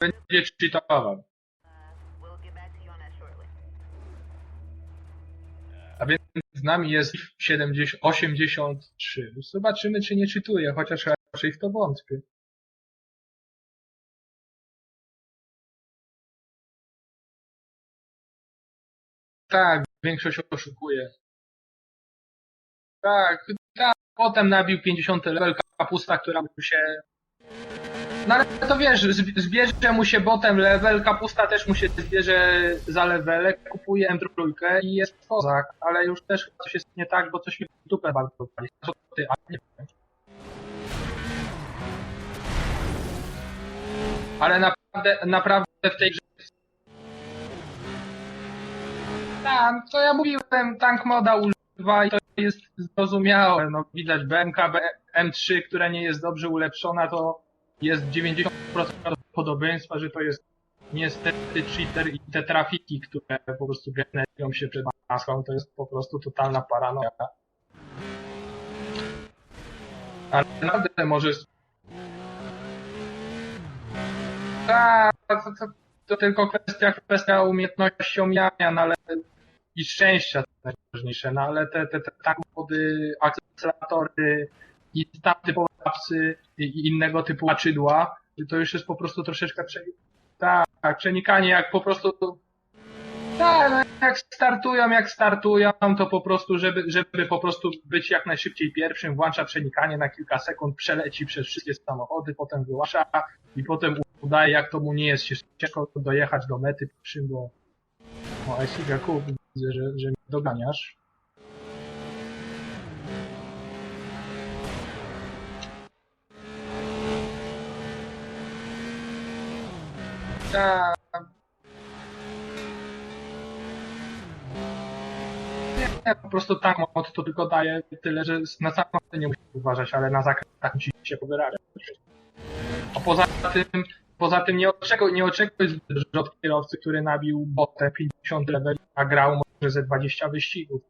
będzie cheatował. A więc z nami jest 70, 83. Zobaczymy, czy nie czytuje, chociaż raczej w to wątpię. Tak, większość oszukuje. Tak, tak. Potem nabił 50 level kapusta, która mu się... No ale to wiesz, zb- zbierze mu się botem level, kapusta też mu się zbierze za levele, kupuje M3 i jest kozak, ale już też coś jest nie tak, bo coś mi w dupę bardzo. Co ty, a nie wiem. Ale naprawdę, naprawdę w tej grze tam, co ja mówiłem, tank moda używa i to jest zrozumiałe. No, widać BMK B- M3, która nie jest dobrze ulepszona, to jest 90% prawdopodobieństwa, że to jest niestety cheater i te trafiki, które po prostu generują się przed maską, to jest po prostu totalna paranoja. Ale naprawdę możesz... To, to, to tylko kwestia, kwestia umiejętności omijania, no ale i szczęścia to najważniejsze, no ale te, te, te tak akceleratory i tam typowe apsy i, innego typu maczydła, to już jest po prostu troszeczkę prze... tak, przenikanie jak po prostu tak, no jak startują, jak startują, to po prostu, żeby, żeby po prostu być jak najszybciej pierwszym, włącza przenikanie na kilka sekund, przeleci przez wszystkie samochody, potem wyłącza i potem udaje, jak to mu nie jest ciężko dojechać do mety bo o, Jakub, widzę, że, że doganiasz. Tak. Nie, po prostu tak mod to tylko daje tyle, że na samochody nie musisz uważać, ale na zakrętach musi się powyrażać. A poza tym, poza tym nie oczekuj, nie oczekuj od kierowcy, który nabił botę 50 level, a grał może ze 20 wyścigów.